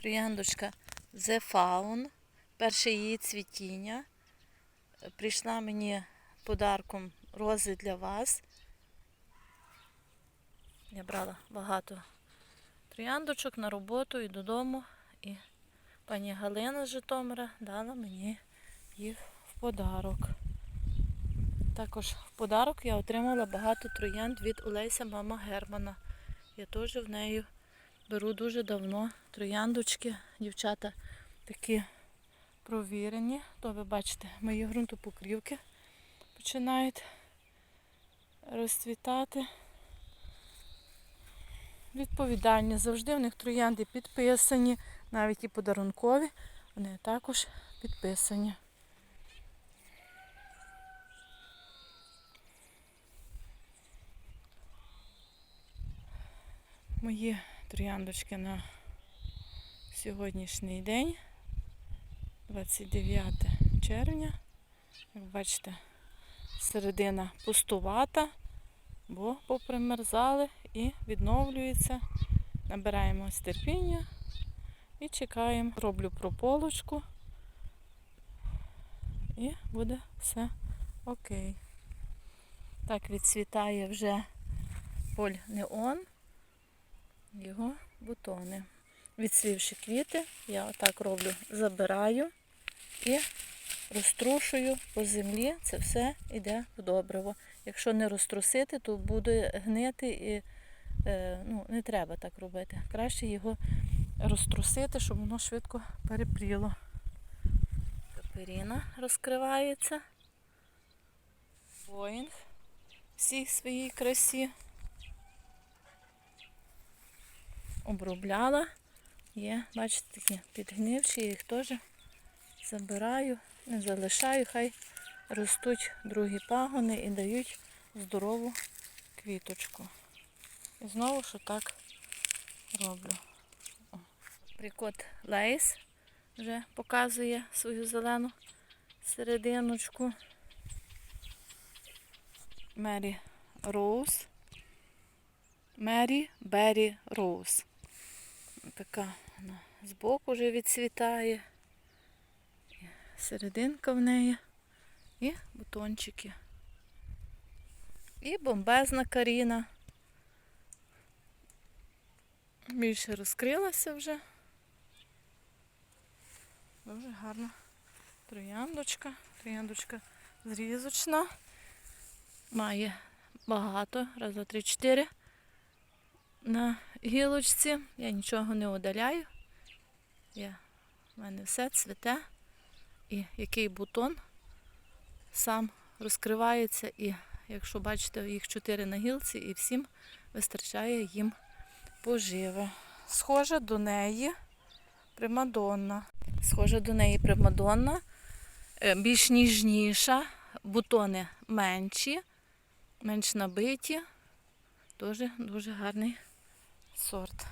Трояндочка The Faun. Перше її цвітіння. Прийшла мені подарком рози для вас. Я брала багато трояндочок на роботу і додому. І пані Галина з Житомира дала мені їх в подарок. Також в подарок я отримала багато троянд від Олеся Мама Германа. Я теж в неї беру дуже давно трояндочки. Дівчата такі провірені. То ви бачите, мої ґрунтопокрівки починають розцвітати. Відповідальні. Завжди в них троянди підписані, навіть і подарункові, вони також підписані. Мої трояндочки на сьогоднішній день, 29 червня. Як бачите, середина пустувата, бо попримерзали і відновлюється. Набираємо терпіння і чекаємо. Роблю прополочку і буде все окей. Так відцвітає вже поль неон його бутони. Відсвівши квіти, я отак роблю, забираю і розтрушую по землі. Це все йде в добриво. Якщо не розтрусити, то буде гнити і е, ну, не треба так робити. Краще його розтрусити, щоб воно швидко перепріло. Каперіна розкривається. Боїнг всій своїй красі. Обробляла. Є, бачите, такі підгнивші, я їх теж забираю, не залишаю, хай ростуть другі пагони і дають здорову квіточку. І знову що так роблю. Прикот лейс вже показує свою зелену серединочку. Мері Роуз. Мері Беррі Роуз. Така вона збоку вже відцвітає. Серединка в неї. І бутончики. І бомбезна каріна. Більше розкрилася вже. Дуже гарна трояндочка. Трояндочка зрізочна. Має багато. Раз, два, три, чотири на гілочці. Я нічого не удаляю. Я, в мене все цвіте. І який бутон сам розкривається. І якщо бачите, їх чотири на гілці, і всім вистачає їм поживи. Схожа до неї примадонна. Схожа до неї примадонна, е, більш ніжніша, бутони менші, менш набиті. Дуже дуже гарний сорт.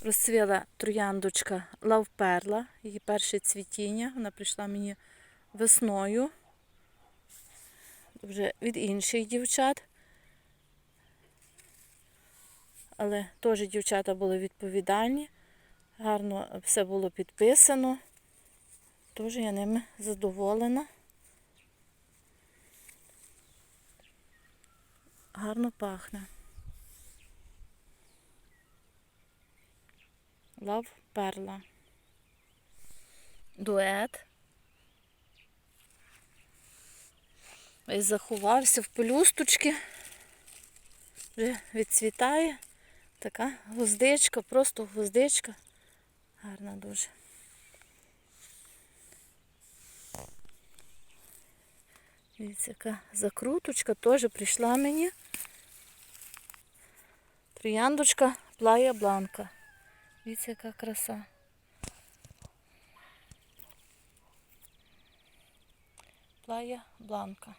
Розцвіла трояндочка лавперла, її перше цвітіння. Вона прийшла мені весною. Вже від інших дівчат. Але теж дівчата були відповідальні. Гарно все було підписано. Теж я ними задоволена. Гарно пахне. Лав перла. Дует. Весь заховався в пелюсточки. Вже відцвітає. Така гвоздичка, просто гвоздичка. Гарна дуже. Дивіться, яка закруточка теж прийшла мені. Трояндочка плая бланка. Дивіться, яка краса. Плая бланка.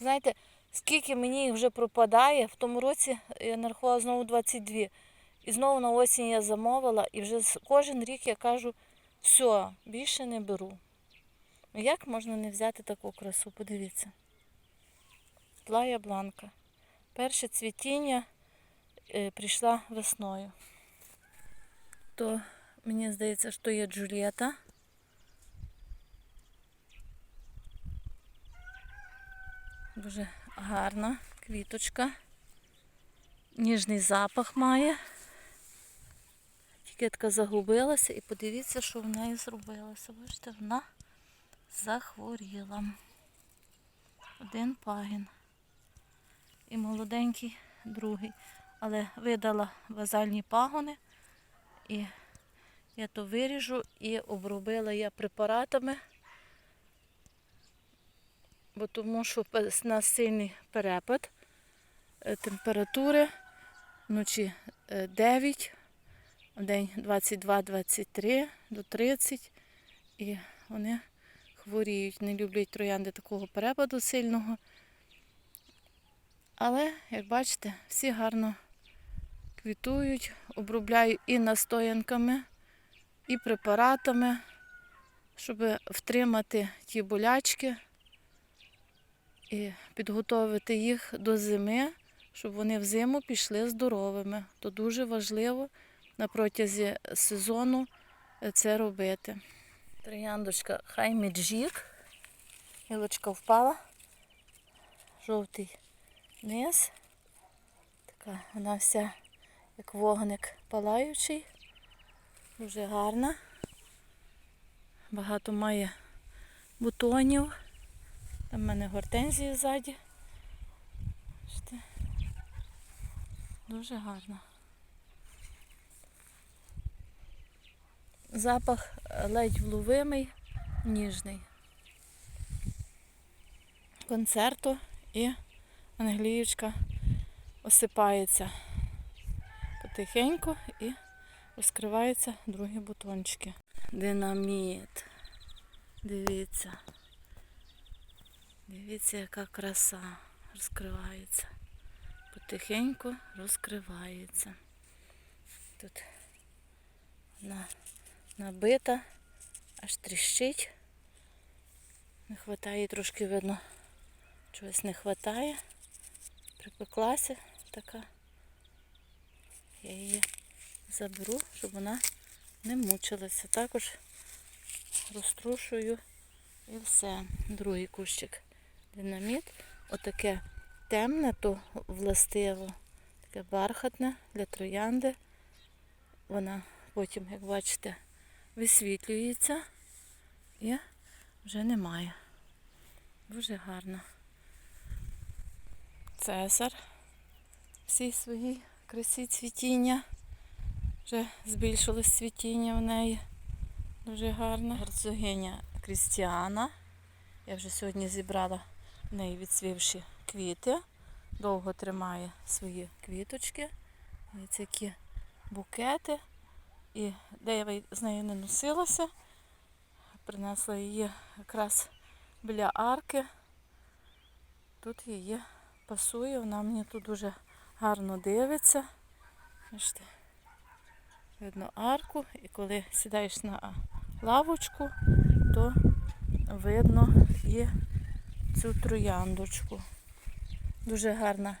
Знаєте, скільки мені їх вже пропадає, в тому році я нарахувала знову 22. І знову на осінь я замовила, і вже кожен рік я кажу, все, більше не беру. Ну як можна не взяти таку красу? Подивіться. Плая бланка. Перше цвітіння е, прийшла весною. То мені здається, що є Джульєта. Дуже гарна квіточка. Ніжний запах має. Тільки загубилася і подивіться, що в неї зробилося. Бачите, вона захворіла. Один пагін. І молоденький другий. Але видала базальні пагони. І я то виріжу і обробила я препаратами. Бо тому що у нас сильний перепад е, температури. Вночі е, 9, в день 22-23 до 30. І вони хворіють, не люблять троянди такого перепаду сильного. Але, як бачите, всі гарно квітують, обробляю і настоянками, і препаратами, щоб втримати ті болячки і підготовити їх до зими, щоб вони в зиму пішли здоровими. То дуже важливо на протязі сезону е, це робити. Трояндочка Хаймі Джік. Гілочка впала. Жовтий низ. Така вона вся як вогник палаючий. Дуже гарна. Багато має бутонів. Там в мене гортензії ззаді. Дуже гарно. Запах ледь вловимий, ніжний. Концерту і англіючка осипається потихеньку і розкриваються другі бутончики. Динаміт. Дивіться. Дивіться, яка краса розкривається. Потихеньку розкривається. Тут вона набита, аж тріщить. Не вистачає, трошки видно, чогось не вистачає. Припеклася така. Я її заберу, щоб вона не мучилася. Також розтрушую і все. Другий кущик динаміт. Отаке темне, то властиво, таке бархатне для троянди. Вона потім, як бачите, висвітлюється і вже немає. Дуже гарно. Цесар всій своїй красі цвітіння. Вже збільшилось цвітіння в неї. Дуже гарно. Герцогиня Крістіана. Я вже сьогодні зібрала в неї відсвівші квіти. Довго тримає свої квіточки. Ось які букети. І де я з нею не носилася, принесла її якраз біля арки. Тут її пасує, вона мені тут дуже гарно дивиться. Бачите, видно арку, і коли сідаєш на лавочку, то видно і цю трояндочку. Дуже гарна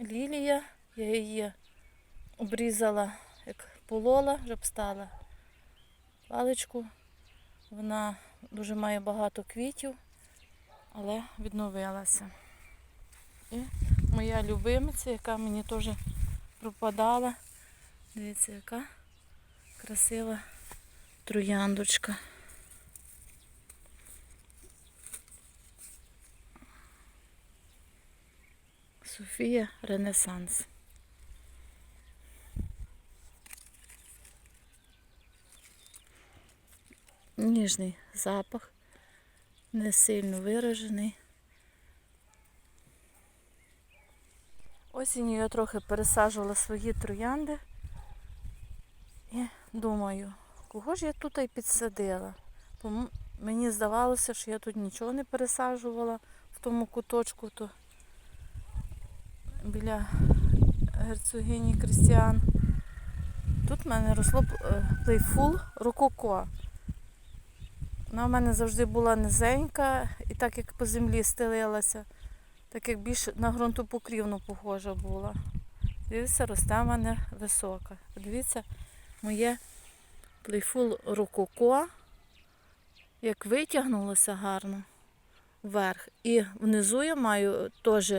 лілія. Я її обрізала, як полола, щоб стала паличку. Вона дуже має багато квітів, але відновилася. І моя любимиця, яка мені теж пропадала. Дивіться, яка красива трояндочка. Софія Ренесанс. Ніжний запах, не сильно виражений. Осінню я трохи пересаджувала свої троянди і думаю, кого ж я тут і підсадила? Бо мені здавалося, що я тут нічого не пересаджувала в тому куточку, то біля герцогині Крістіан. Тут в мене росло е, плейфул рококо. Вона в мене завжди була низенька і так як по землі стелилася, так як більш на ґрунтопокрівну похожа була. Дивіться, росте в мене висока. Подивіться, моє Плейфул рококо, як витягнулося гарно вверх. І внизу я маю теж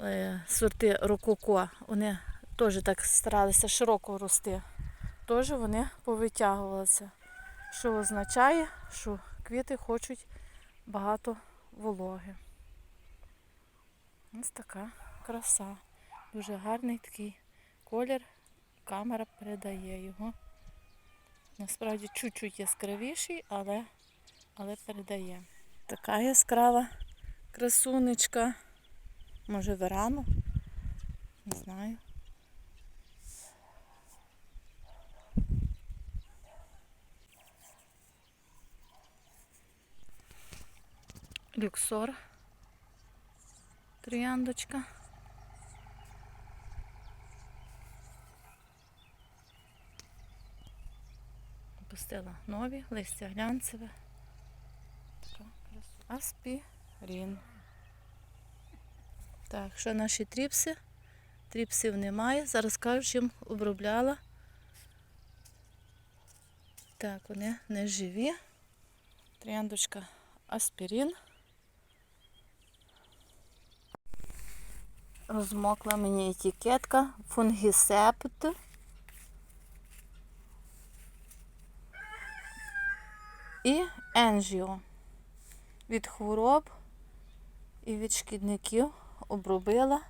е, сорти рококо. Вони теж так старалися широко рости. Теж вони повитягувалися. Що означає, що квіти хочуть багато вологи. Ось така краса. Дуже гарний такий колір. Камера передає його. Насправді чуть-чуть яскравіший, але, але передає. Така яскрава красунечка. Може верану? Не знаю. Люксор. Трояндочка. Пустила нові, листя глянцеве. Аспірін. Так, що наші тріпси? Тріпсів немає. Зараз кажу, чим обробляла. Так, вони не живі. Трояндочка аспірин. Розмокла мені етикетка. Фунгісепт. І енжіо. Від хвороб і від шкідників обробила.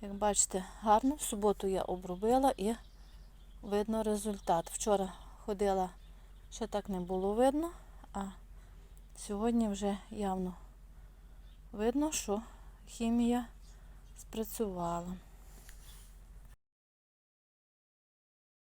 Як бачите, гарно. В суботу я обробила і видно результат. Вчора ходила, ще так не було видно, а сьогодні вже явно видно, що хімія спрацювала.